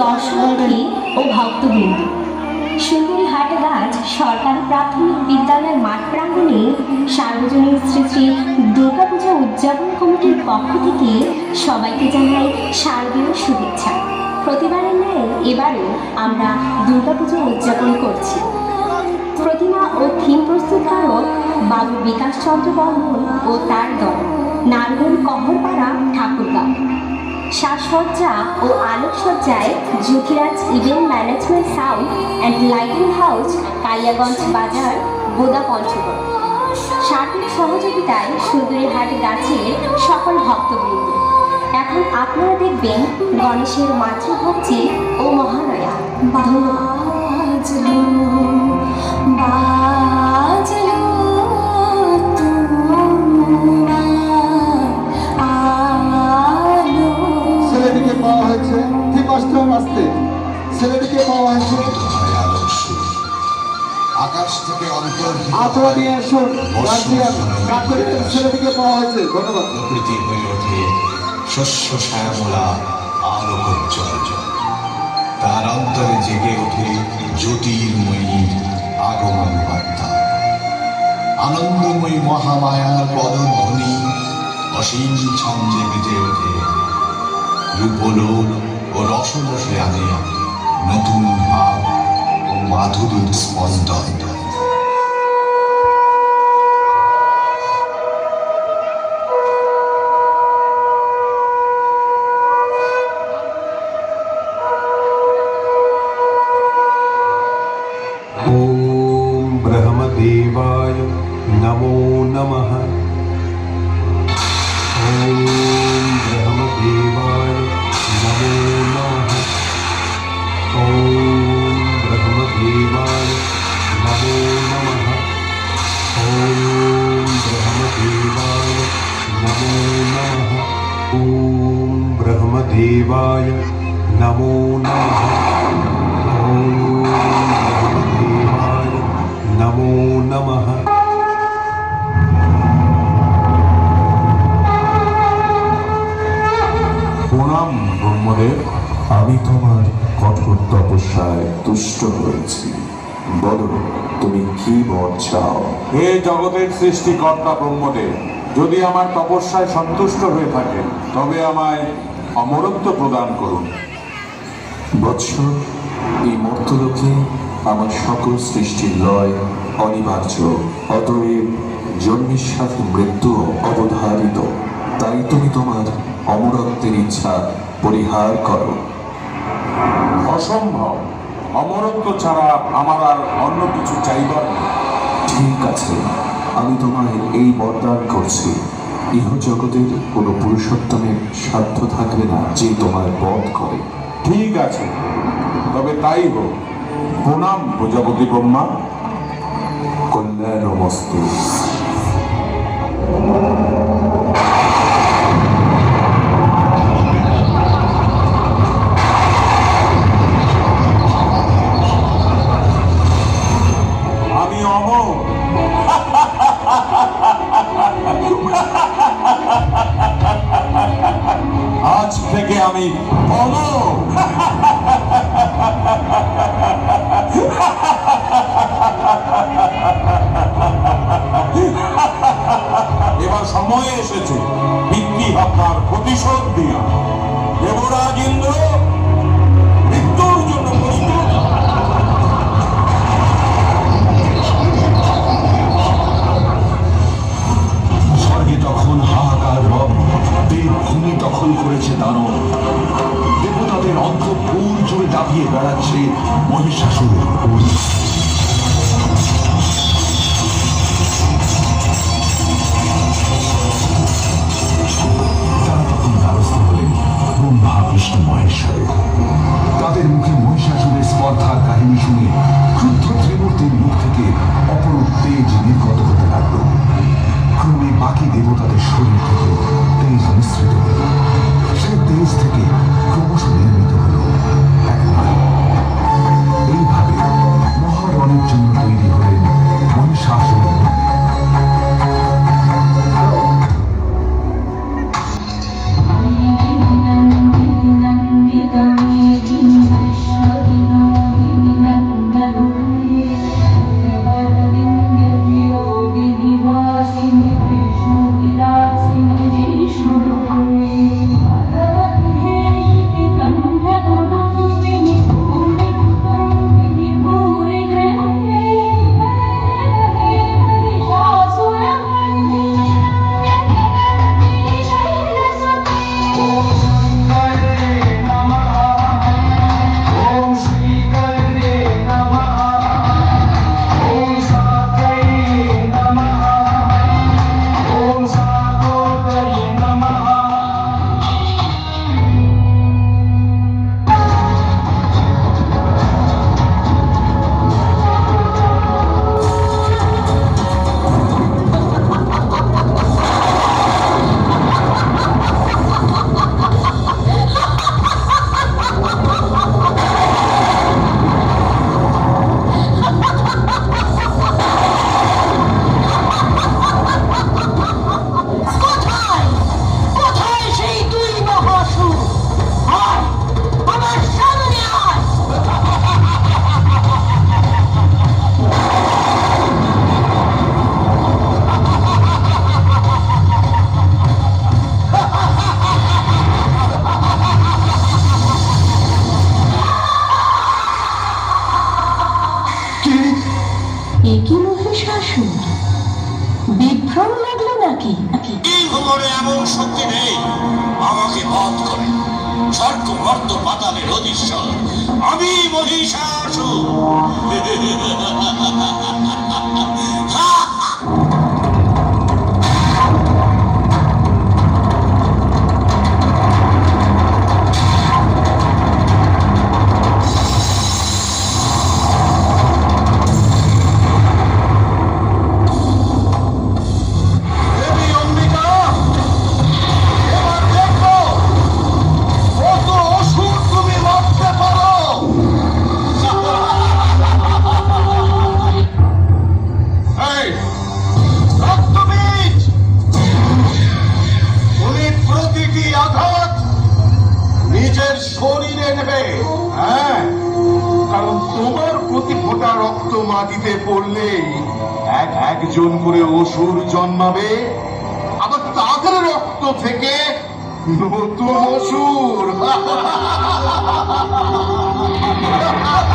দর্শনার্থী ও ভক্তবৃন্দ। সুন্দরী হাটগাছ সরকারি প্রাথমিক বিদ্যালয়ের মাঠ প্রাঙ্গণে সার্বজনীন শ্রী শ্রী দুর্গাপূজা উদযাপন কমিটির পক্ষ থেকে সবাইকে জানাই শারদীয় শুভেচ্ছা। প্রতিবারের ন্যায় এবারও আমরা দুর্গাপূজা উদযাপন করছি। প্রতিমা ও থিম প্রস্তুতকারক বাবু বিকাশ চন্দ্র বর্মন ও তার দল নারায়ণ কহরপাড়া ঠাকুরগাঁও। সাজসজ্জা ও আলোকসজ্জায় Jyotiraj event management sound and lighting house, Kaliaganj বাজার বোদা পঞ্চগড়। সার্বিক সহযোগিতায় সুন্দরীহাট গাছের সকল ভক্তবৃন্দ। এখন আপনারা দেখবেন গণেশের মাতৃভক্তি ও মহালয়া। ধন্যবাদ। এসো। গার্জিয়ান গার্জিয়ান ছেলেটিকে পাওয়া হয়েছে। ধন্যবাদ। প্রকৃতি হয়ে ওঠে শস্য শ্যামলা আলোকোজ্জ্বল। তার অন্তরে জেগে ওঠে জ্যোতির্ময়ীর আগমন বার্তা। আনন্দময়ী মহামায়ার পদধ্বনি অসীম ছন্দে বেজে ওঠে। রূপলোক ও রসরসে আনে নতুন ভাব ও মাধুরীর স্পন্দন। ॐ ब्रह्मदेवाय नमो नमः। ॐ ब्रह्मदेवाय नमो नमः। ॐ ब्रह्मदेवाय नमो नमः। ॐ ब्रह्मदेवाय नमो नमः। ॐ ब्रह्मदेवाय नमो नमः। নমো নমঃ প্রণাম ব্রহ্মদেব। আমি তোমার কঠোর তপস্যায় তুষ্ট হয়েছি। বলো তুমি কি বর চাও? হে জগতের সৃষ্টিকর্তা ব্রহ্মদেব যদি আমার তপস্যায় সন্তুষ্ট হয়ে থাকে তবে আমায় অমরত্ব প্রদান করুন। বৎস এই মর্তলোকে আমার সকল সৃষ্টির লয় অনিবার্য। অতএব জন্মের সাথে মৃত্যু অবধারিত। তাই তুমি তোমার অমরত্বের ইচ্ছা পরিহার করো। অসম্ভব। অমরত্ব ছাড়া আমার আর অন্য কিছু চাইবার ঠিক আছে আমি তোমায় এই বরদান করছি। ইহ জগতের কোনো পুরুষোত্তমের সাধ্য থাকবে না যে তোমার বধ করে। ঠিক আছে তবে তাই হোক। প্রণাম প্রজাপতি ব্রহ্মা। কল্যাণমস্তু। আমি আমি অমর। এবার সময় এসেছে বিক্রি আপনার প্রতিশোধ দিয়া। কুল। তারা তখন দ্বারস্থ হলেন ব্রহ্মা তাদের মুখে মহিষাসুরের স্পর্ধার কাহিনী শুনে ক্রুদ্ধ ত্রিমূর্তির মুখ থেকে স্বর্গ মর্ত পাতালের অধীশ্বর আমি মহিষাসুর। শরীরে নেবে। হ্যাঁ? কারণ তোমার প্রতি ফোটা রক্ত মাটিতে পড়লে এক একজন করে অসুর জন্মাবে। আবার তাদের রক্ত থেকে নতুন অসুর।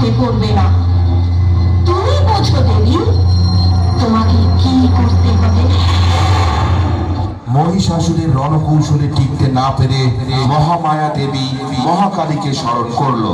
মাটিতে পড়বে না। তুমি বোঝো দেবী, তোমাকে কি করতে হবে? মহিষাসুরের রণকৌশলে টিকতে না পেরে মহামায়া দেবী মহাকালীকে স্মরণ করল।